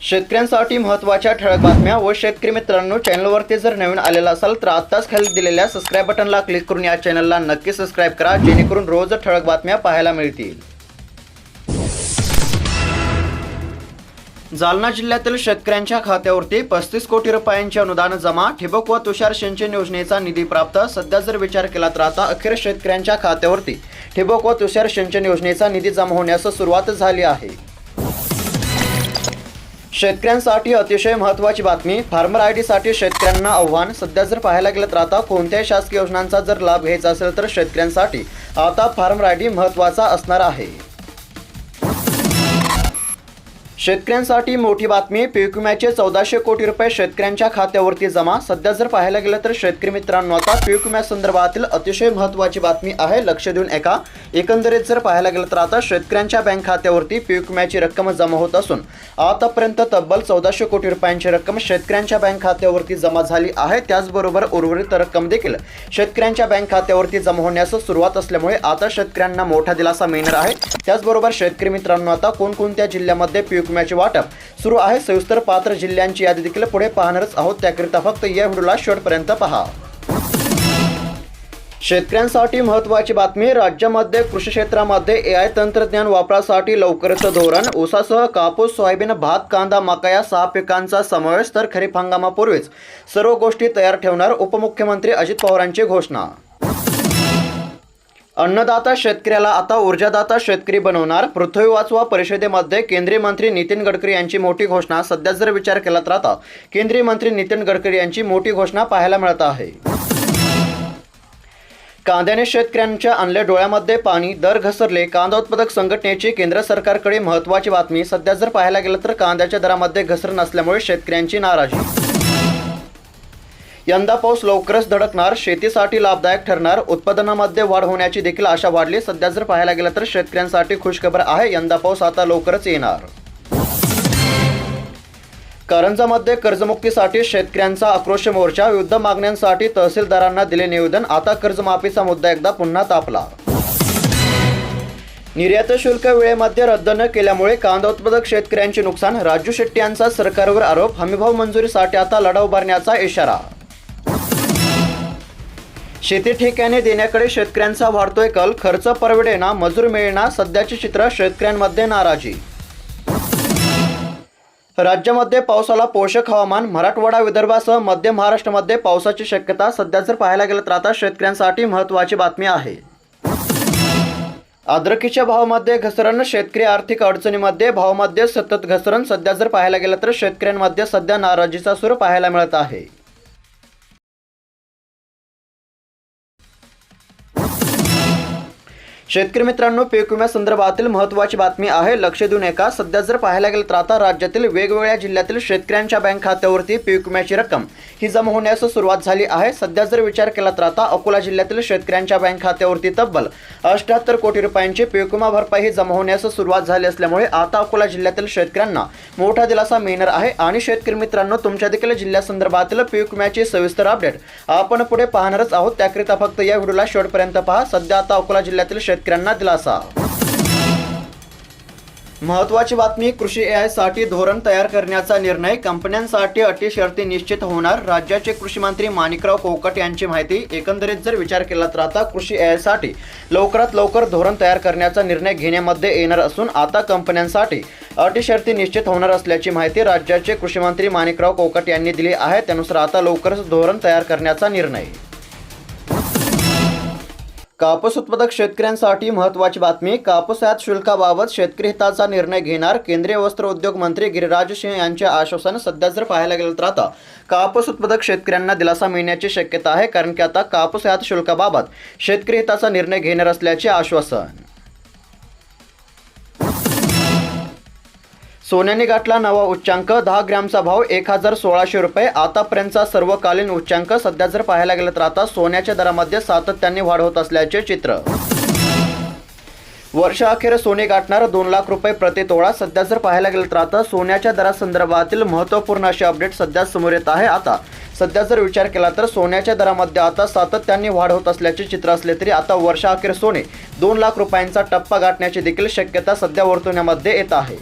शेतकऱ्यांसाठी महत्त्वाच्या ठळक बातम्या व शेतकरी मित्रांनो चॅनलवरती जर नवीन आलेला असाल तर आत्ताच खाली दिलेल्या सबस्क्राईब बटनला क्लिक करून या चॅनलला नक्की सबस्क्राईब करा जेणेकरून रोज ठळक बातम्या पाहायला मिळतील. जालना जिल्ह्यातील शेतकऱ्यांच्या खात्यावरती पस्तीस कोटी रुपयांचे अनुदान जमा ठिबक व तुषार सिंचन योजनेचा निधी प्राप्त सध्या जर विचार केला तर आता अखेर शेतकऱ्यांच्या खात्यावरती ठिबक व तुषार सिंचन योजनेचा निधी जमा होण्यास सुरुवात झाली आहे. शेतकऱ्यांसाठी अतिशय महत्त्वाची बातमी. फार्मर आय डीसाठी शेतकऱ्यांना आव्हान. सध्या जर पाहायला गेलं तर आता कोणत्याही शासकीय योजनांचा जर लाभ घ्यायचा असेल तर शेतकऱ्यांसाठी आता फार्मर आय डी महत्त्वाचा असणार आहे. शेतकऱ्यांसाठी मोठी बातमी पीक विम्याचे चौदाशे कोटी रुपये शेतकऱ्यांच्या खात्यावरती जमा. सध्या जर पाहायला गेलं तर शेतकरी मित्रांनो आता पीक विम्यासंदर्भातील अतिशय महत्त्वाची बातमी आहे. लक्ष देऊन एका एकंदरीत जर पाहायला गेलं तर आता शेतकऱ्यांच्या बँक खात्यावरती पीक विम्याची रक्कम जमा होत असून आतापर्यंत तब्बल चौदाशे कोटी रुपयांची रक्कम शेतकऱ्यांच्या बँक खात्यावरती जमा झाली आहे. त्याचबरोबर उर्वरित रक्कम देखील शेतकऱ्यांच्या बँक खात्यावरती जमा होण्यास सुरुवात असल्यामुळे आता शेतकऱ्यांना मोठा दिलासा मिळणार आहे. त्याचबरोबर शेतकरी मित्रांनो आता कोणकोणत्या जिल्ह्यामध्ये पीक विम्याचे वाटप सुरू आहे सविस्तर पात्र जिल्ह्यांची यादी देखील पुढे पाहणारच आहोत. त्याकरिता फक्त या व्हिडिओला शेवटपर्यंत पहा. शेतकऱ्यांसाठी महत्त्वाची बातमी राज्यामध्ये कृषी क्षेत्रामध्ये ए आय तंत्रज्ञान वापरासाठी लवकरच धोरण ऊसासह कापूस सोयाबीन भात कांदा मका या सहा पिकांचा समावेश तर खरीप हंगामापूर्वीच. सर्व गोष्टी तयार ठेवणार उपमुख्यमंत्री अजित पवारांची घोषणा. अन्नदाता शेतकऱ्याला आता ऊर्जादाता शेतकरी बनवणार. पृथ्वी वाचवा परिषदेमध्ये केंद्रीय मंत्री नितीन गडकरी यांची मोठी घोषणा सध्या जर विचार केला तर आता केंद्रीय मंत्री नितीन गडकरी यांची मोठी घोषणा पाहायला मिळत आहे. कांद्याने शेतकऱ्यांच्या आणल्या डोळ्यामध्ये पाणी दर घसरले. कांदा उत्पादक संघटनेची केंद्र सरकारकडे महत्त्वाची बातमी. सध्या जर पाहायला गेलं तर कांद्याच्या दरामध्ये घसरण असल्यामुळे शेतकऱ्यांची नाराजी. यंदा पाऊस लवकरच धडकणार शेतीसाठी लाभदायक ठरणार उत्पादनामध्ये वाढ होण्याची देखील आशा वाढली. सध्या जर पाहायला गेलं तर शेतकऱ्यांसाठी खुशखबर आहे यंदा पाऊस आता लवकरच येणार. कारंजामध्ये कर्जमुक्तीसाठी शेतकऱ्यांचा आक्रोश मोर्चा विविध मागण्यांसाठी तहसीलदारांना दिले निवेदन आता कर्जमाफीचा मुद्दा एकदा पुन्हा तापला. निर्यात शुल्क वेळेमध्ये रद्द न केल्यामुळे कांदा उत्पादक शेतकऱ्यांचे नुकसान राजू शेट्टी यांचा सरकारवर आरोप हमीभाव मंजुरीसाठी आता लढा उभारण्याचा इशारा. शेती ठेक्याने देण्याकडे शेतकऱ्यांचा वाढतोय कल खर्च परवडेना मजूर मिळेना सध्याचे चित्र शेतकऱ्यांमध्ये नाराजी. राज्यामध्ये पावसाला पोषक हवामान मराठवाडा विदर्भासह मध्य महाराष्ट्रामध्ये पावसाची शक्यता सध्या जर पाहायला गेलं तर आता शेतकऱ्यांसाठी महत्त्वाची बातमी आहे. अद्रकीच्या भावामध्ये घसरण शेतकरी आर्थिक अडचणीमध्ये भावामध्ये सतत घसरण सध्या जर पाहायला गेलं तर शेतकऱ्यांमध्ये सध्या नाराजीचा सूर पाहायला मिळत आहे. शेतकरी मित्रांनो पीक विम्यासंदर्भातील महत्त्वाची बातमी आहे. लक्ष देऊन एका सध्या जर पाहायला गेलं तर आता राज्यातील वेगवेगळ्या जिल्ह्यातील शेतकऱ्यांच्या बँक खात्यावरती पीक विम्याची रक्कम ही जमा होण्यास सुरुवात झाली आहे. सध्या जर विचार केला तर आता अकोला जिल्ह्यातील शेतकऱ्यांच्या बँक खात्यावरती तब्बल अठ्याहत्तर कोटी रुपयांची पीक विमा भरपाई ही जमा होण्यास सुरुवात झाली असल्यामुळे आता अकोला जिल्ह्यातील शेतकऱ्यांना मोठा दिलासा मिळणार आहे. आणि शेतकरी मित्रांनो तुमच्या देखील जिल्ह्यासंदर्भातील पीक विम्याची सविस्तर अपडेट आपण पुढे पाहणारच आहोत. त्याकरिता फक्त या व्हिडिओला शेवटपर्यंत पहा. सध्या आता अकोला जिल्ह्यातील शेतकरी शेतकऱ्यांना दिलासा. महत्त्वाची बातमी कृषी एआयसाठी धोरण तयार करण्याचा निर्णय कंपन्यांसाठी अटी शर्ती निश्चित होणार राज्याचे कृषी मंत्री माणिकराव कोकट यांची माहिती. एकंदरीत जर विचार केला तर आता कृषी एआयसाठी लवकरात लवकर धोरण तयार करण्याचा निर्णय घेण्यामध्ये येणार असून आता कंपन्यांसाठी अटी शर्ती निश्चित होणार असल्याची माहिती राज्याचे कृषी मंत्री माणिकराव कोकट यांनी दिली आहे. त्यानुसार आता लवकरच धोरण तयार करण्याचा निर्णय. कापूस उत्पादक शेतकऱ्यांसाठी महत्त्वाची बातमी कापूस आयात शुल्काबाबत शेतकरी हिताचा निर्णय घेणार केंद्रीय वस्त्र उद्योग मंत्री गिरिराज सिंह यांचे आश्वासन सध्या जर पाहायला गेलं तर आता कापूस उत्पादक शेतकऱ्यांना दिलासा मिळण्याची शक्यता आहे कारण की आता कापूस आयात शुल्काबाबत शेतकरी हिताचा निर्णय घेणार असल्याचे आश्वासन. सोन्याने गाठला नवा उच्चांक. दहा ग्रॅमचा भाव एक हजार सोळाशे रुपये. आतापर्यंतचा सर्वकालीन उच्चांक सध्या जर पाहायला गेलं तर आता सोन्याच्या दरामध्ये सातत्याने वाढ होत असल्याचे चित्र. वर्षाअखेर सोने गाठणार दोन लाख रुपये प्रति तोळा. सध्या जर पाहायला गेलं तर आता सोन्याच्या दरासंदर्भातील महत्त्वपूर्ण असे अपडेट सध्या समोर येत आहे आता. सध्या जर विचार केला तर सोन्याच्या दरामध्ये आता सातत्याने वाढ होत असल्याचे चित्र असले तरी आता वर्षाअखेर सोने दोन लाख रुपयांचा टप्पा गाठण्याची देखील शक्यता सध्या वर्तवण्यामध्ये येत आहे.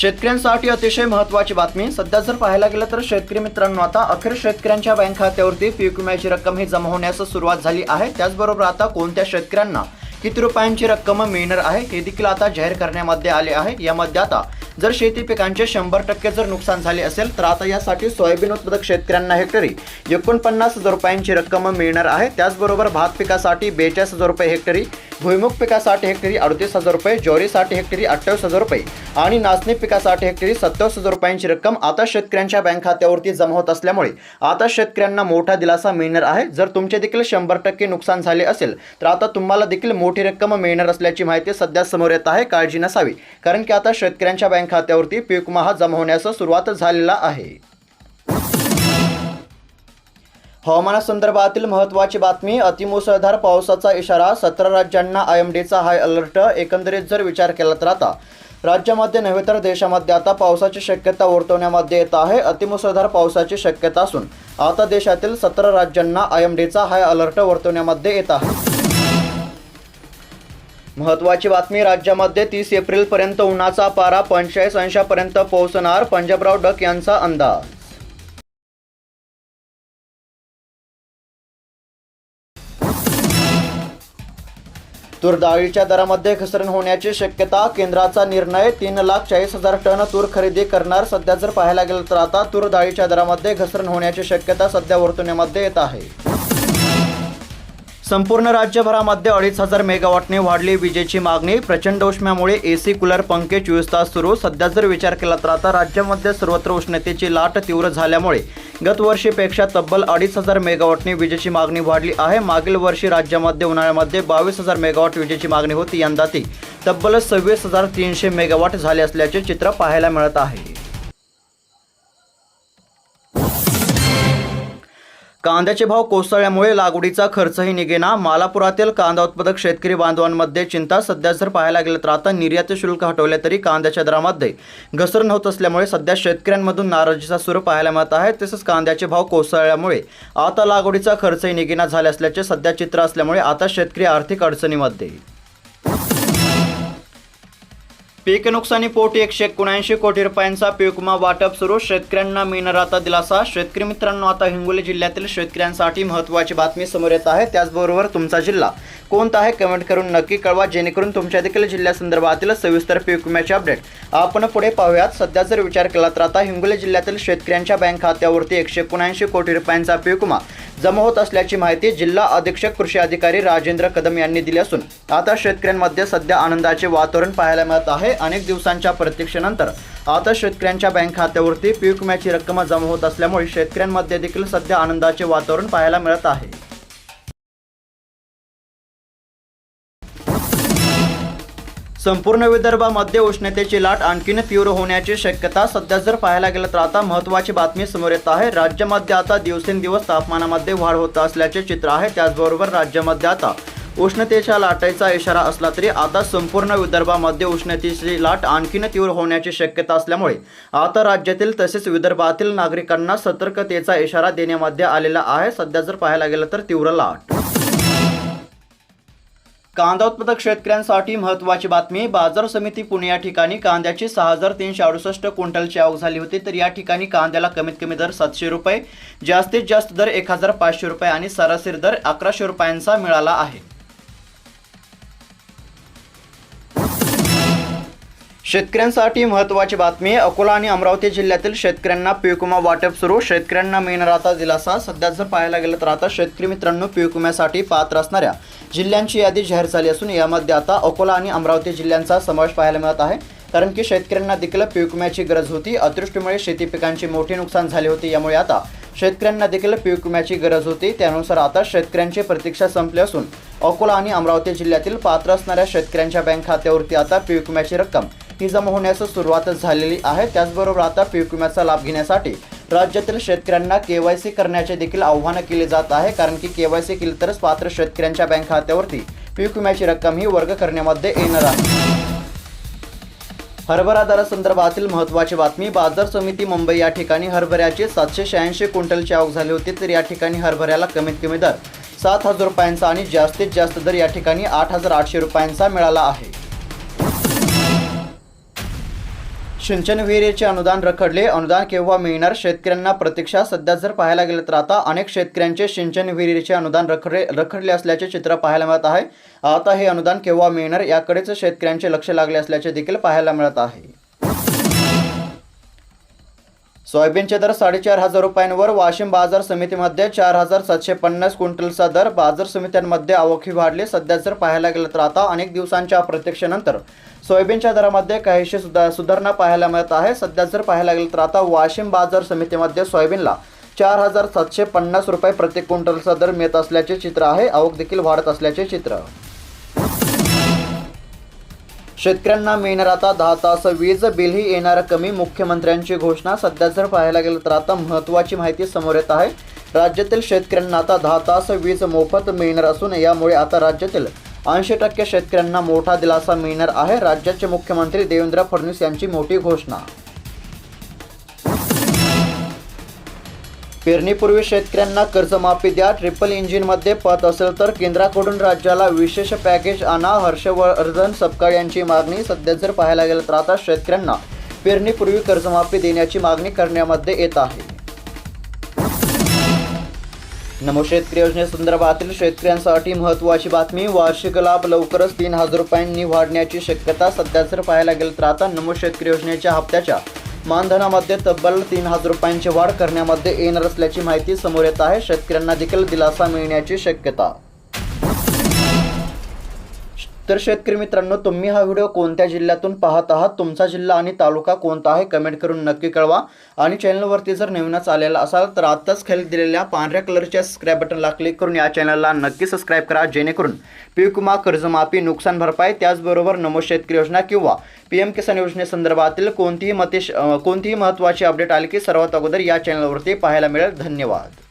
शेतकऱ्यांसाठी अतिशय महत्त्वाची बातमी. सध्या जर पाहायला गेलं तर शेतकरी मित्रांनो आता अखेर शेतकऱ्यांच्या बँक खात्यावरती पीक विम्याची रक्कम ही जमा होण्यास सुरुवात झाली आहे. त्याचबरोबर आता कोणत्या शेतकऱ्यांना किती रुपयांची रक्कम मिळणार आहे हे देखील आता जाहीर करण्यामध्ये आले आहे. यामध्ये आता जर शेती पिकांचे शंभर टक्के जर नुकसान झाले असेल तर आता यासाठी सोयाबीन उत्पादक शेतकऱ्यांना हेक्टरी एकोणपन्नास हजार रुपयांची रक्कम मिळणार आहे. त्याचबरोबर भात पिकासाठी बेचाळीस हजार रुपये हेक्टरी भुईमुग पिकासाठी हेक्टरी अडतीस हजार रुपये ज्वारीसाठी हेक्टरी अठ्ठावीस हजार रुपये आणि नाचणी पिकासाठी हेक्टरी सत्तावीस हजार रुपयांची रक्कम आता शेतकऱ्यांच्या बँक खात्यावरती जमा होत असल्यामुळे आता शेतकऱ्यांना मोठा दिलासा मिळणार आहे. जर तुमचे देखील शंभर टक्के नुकसान झाले असेल तर आता तुम्हाला देखील मोठी रक्कम मिळणार असल्याची माहिती सध्या समोर येत आहे. काळजी नसावी कारण की आता शेतकऱ्यांच्या बँक खात्यावरती पीक विमा हा जमा होण्यास सुरुवात झालेला आहे. हवामानासंदर्भातील महत्त्वाची बातमी अतिमुसळधार पावसाचा इशारा सतरा राज्यांना आय एम डीचा हाय अलर्ट एकंदरीत जर विचार केला तर आता. राज्यामध्ये नव्हे तर देशामध्ये आता पावसाची शक्यता वर्तवण्यामध्ये येत आहे अतिमुसळधार पावसाची शक्यता असून. आता देशातील सतरा राज्यांना आय एम डीचा हाय अलर्ट वर्तवण्यामध्ये येत आहे. महत्त्वाची बातमी राज्यामध्ये तीस एप्रिलपर्यंत उन्हाचा पारा पंचेचाळीस अंशापर्यंत पोहोचणार पंजाबराव डक यांचा अंदाज. तूर डाळीच्या दरामध्ये घसरण होण्याची शक्यता केंद्राचा निर्णय तीन लाख चाळीस हजार टन तूर खरेदी करणार. सध्या जर पाहायला गेलं तर आता तूर डाळीच्या दरामध्ये घसरण होण्याची शक्यता सध्या वर्तुण्यामध्ये येत आहे. संपूर्ण राज्यभरामध्ये अडीच हजार मेगावॉटने वाढली विजेची मागणी. प्रचंड उष्म्यामुळे एसी कूलर पंखे चोवीस तास सुरू. सध्या जर विचार केला तर आता राज्यामध्ये सर्वत्र उष्णतेची लाट तीव्र झाल्यामुळे गतवर्षीपेक्षा तब्बल अडीच हजार मेगावॉटने विजेची मागणी वाढली आहे. मागील वर्षी राज्यामध्ये उन्हाळ्यामध्ये बावीस हजार मेगावॉट विजेची मागणी होती. यंदा ती तब्बल सव्वीस हजार तीनशे मेगावॉट झाले असल्याचे चित्र पाहायला मिळत आहे. कांद्याचे भाव कोसळल्यामुळे लागवडीचा खर्चही निघेना. मालापुरातील कांदा उत्पादक शेतकरी बांधवांमध्ये चिंता. सध्या जर पाहायला गेलं तर आता निर्यात शुल्क हटवले तरी कांद्याच्या दरामध्ये घसरण होत असल्यामुळे सध्या शेतकऱ्यांमधून नाराजीचा सूर पाहायला मिळत आहे. तसेच कांद्याचे भाव कोसळल्यामुळे आता लागवडीचा खर्चही निघेना झाले असल्याचे सध्या चित्र असल्यामुळे आता शेतकरी आर्थिक अडचणीमध्ये. पीक नुकसानी पोटी एकशे एकोणऐंशी कोटी रुपयांचा पीक विमा वाटप सुरू. शेतकऱ्यांना मिळणार आता दिलासा. शेतकरी मित्रांनो आता हिंगोली जिल्ह्यातील शेतकऱ्यांसाठी महत्त्वाची बातमी समोर येत आहे. त्याचबरोबर तुमचा जिल्हा कोणता आहे कमेंट करून नक्की कळवा. जेणेकरून तुमच्या देखील जिल्ह्यासंदर्भातील सविस्तर पीक विम्याचे अपडेट आपण पुढे पाहूयात. सध्या जर विचार केला तर आता हिंगोली जिल्ह्यातील शेतकऱ्यांच्या बँक खात्यावरती एकशे एकोणऐंशी कोटी रुपयांचा पीक विमा जमा होत असल्याची माहिती जिल्हा अधीक्षक कृषी अधिकारी राजेंद्र कदम यांनी दिली असून आता शेतकऱ्यांमध्ये सध्या आनंदाचे वातावरण पाहायला मिळत आहे. अनेक दिवसांच्या प्रतीक्षेनंतर आता शेतकऱ्यांच्या बँक खात्यावरती पीक विम्याची रक्कम जमा होत असल्यामुळे शेतकऱ्यांमध्ये देखील सध्या आनंदाचे वातावरण पाहायला मिळत आहे. संपूर्ण विदर्भामध्ये उष्णतेची लाट आणखीन तीव्र होण्याची शक्यता सध्या जर पाहायला गेलं तर आता महत्त्वाची बातमी समोर येत आहे. राज्यामध्ये आता दिवसेंदिवस तापमानामध्ये वाढ होत असल्याचे चित्र आहे. त्याचबरोबर राज्यामध्ये आता उष्णतेच्या लाटेचा इशारा असला तरी आता संपूर्ण विदर्भामध्ये उष्णतेची लाट आणखीन तीव्र होण्याची शक्यता असल्यामुळे आता राज्यातील तसेच विदर्भातील नागरिकांना सतर्कतेचा इशारा देण्यामध्ये आलेला आहे. सध्या जर पाहायला गेलं तर तीव्र लाट. कांदा उत्पादक शेतकऱ्यांसाठी महत्त्वाची बातमी. बाजार समिती पुणे या ठिकाणी कांद्याची सहा हजार तीनशे अडुसष्ट क्विंटलची आवक झाली होती. तर या ठिकाणी कांद्याला कमीत कमी दर सातशे रुपये जास्तीत जास्त दर एक हजार पाचशे रुपये आणि सरासरी दर अकराशे रुपयांचा मिळाला आहे. शेतकऱ्यांसाठी महत्त्वाची बातमी अकोला आणि अमरावती जिल्ह्यातील शेतकऱ्यांना पीक विमा वाटप सुरू. शेतकऱ्यांना मिळणार आता दिलासा. सध्या जर पाहायला गेलं तर आता शेतकरी मित्रांनो पीक विम्यासाठी पात्र असणाऱ्या जिल्ह्यांची यादी जाहीर झाली असून यामध्ये आता अकोला आणि अमरावती जिल्ह्यांचा समावेश पाहायला मिळत आहे. कारण की शेतकऱ्यांना देखील पीक विम्याची गरज होती. अतिवृष्टीमुळे शेती पिकांचे मोठे नुकसान झाले होते. यामुळे आता शेतकऱ्यांना देखील पीक विम्याची गरज होती. त्यानुसार आता शेतकऱ्यांची प्रतीक्षा संपली असून अकोला आणि अमरावती जिल्ह्यातील पात्र असणाऱ्या शेतकऱ्यांच्या बँक खात्यावरती आता पीक विम्याची रक्कम ही जमा होण्यास सुरुवात झालेली आहे. त्याचबरोबर आता पीक विम्याचा लाभ घेण्यासाठी राज्यातील शेतकऱ्यांना के वाय सी करण्याचे देखील आव्हान केले जात आहे. कारण की के वाय सी केली तरच पात्र शेतकऱ्यांच्या बँक खात्यावरती पीक विम्याची रक्कम ही वर्ग करण्यामध्ये येणार आहे. हरभरा दरासंदर्भातील महत्त्वाची बातमी बाजार समिती मुंबई या ठिकाणी हरभऱ्याचे सातशे शहाऐंशी क्विंटलची आवक झाली होती तर या ठिकाणी हरभऱ्याला कमीत कमी दर सात हजार रुपयांचा आणि जास्तीत जास्त दर या ठिकाणी आठ हजार आठशे रुपयांचा मिळाला आहे. सिंचन विहिरीचे अनुदान रखडले. अनुदान केव्हा मिळणार? शेतकऱ्यांना प्रतीक्षा. सध्या जर पाहायला गेलं तर आता अनेक शेतकऱ्यांचे सिंचन विहिरीचे अनुदान रखडले रखडले असल्याचे चित्र पाहायला मिळत आहे. आता हे अनुदान केव्हा मिळणार? याकडेच शेतकऱ्यांचे लक्ष लागले असल्याचे देखील पाहायला मिळत आहे. सोयाबीनचे दर साडेचार हजार रुपयांवर वाशिम बाजार समितीमध्ये चार हजार सातशे पन्नास क्विंटलचा दर बाजार समित्यांमध्ये आवकी वाढली. सध्या जर पाहायला गेलं तर आता अनेक दिवसांच्या अप्रत्यक्षेनंतर सोयाबीनच्या दरामध्ये काहीशी सुधा सुधारणा पाहायला मिळत आहे. सध्या जर पाहायला गेलं तर आता वाशिम बाजार समितीमध्ये सोयाबीनला चार हजार सातशे पन्नास रुपये प्रति क्विंटलचा दर मिळत असल्याचे चित्र आहे. आवक देखील वाढत असल्याचे चित्र. शेतकऱ्यांना मिळणार आता दहा तास वीज बिलही येणार कमी. मुख्यमंत्र्यांची घोषणा सध्या जर पाहायला गेलं तर आता महत्त्वाची माहिती समोर येत आहे. राज्यातील शेतकऱ्यांना आता दहा तास वीज मोफत मिळणार असून यामुळे आता राज्यातील ऐंशी टक्के शेतकऱ्यांना मोठा दिलासा मिळणार आहे. राज्याचे मुख्यमंत्री देवेंद्र फडणवीस यांची मोठी घोषणा. पेरणीपूर्वी शेतकऱ्यांना कर्जमाफी द्या ट्रिपल इंजिनमध्ये पत असेल तर केंद्राकडून राज्याला विशेष पॅकेज आणा हर्षवर्धन सपकाळ यांची मागणी. सध्या जर पाहायला गेलं तर आता शेतकऱ्यांना पेरणीपूर्वी कर्जमाफी देण्याची मागणी करण्यामध्ये येत आहे. नमो शेतकरी योजनेसंदर्भातील शेतकऱ्यांसाठी महत्त्वाची बातमी वार्षिक लाभ लवकरच तीन हजार रुपयांनी वाढण्याची शक्यता. सध्या जर पाहायला गेलं तर आता नमो शेतकरी योजनेच्या हप्त्याच्या मानधनामध्ये तब्बल तीन हजार रुपयांची वाढ करण्यामध्ये येणार असल्याची माहिती समोर येत आहे. शेतकऱ्यांना देखील दिलासा मिळण्याची शक्यता. तर शेतकरी मित्रांनो तुम्ही हा व्हिडिओ कोणत्या जिल्ह्यातून पाहत आहात? तुमचा जिल्हा आणि तालुका कोणता आहे? कमेंट करून नक्की कळवा. आणि चॅनलवरती जर नवीनच आलेला असाल तर आत्ताच खाली दिलेल्या पांढऱ्या कलरच्या सबस्क्राईब बटनला क्लिक करून या चॅनलला नक्की सबस्क्राईब करा जेणेकरून पीक विमा कर्जमाफी नुकसान भरपाई त्याचबरोबर नमो शेतकरी योजना किंवा पी एम किसान योजनेसंदर्भातील कोणतीही मते कोणतीही महत्त्वाची अपडेट आली की सर्वात अगोदर या चॅनलवरती पाहायला मिळेल. धन्यवाद.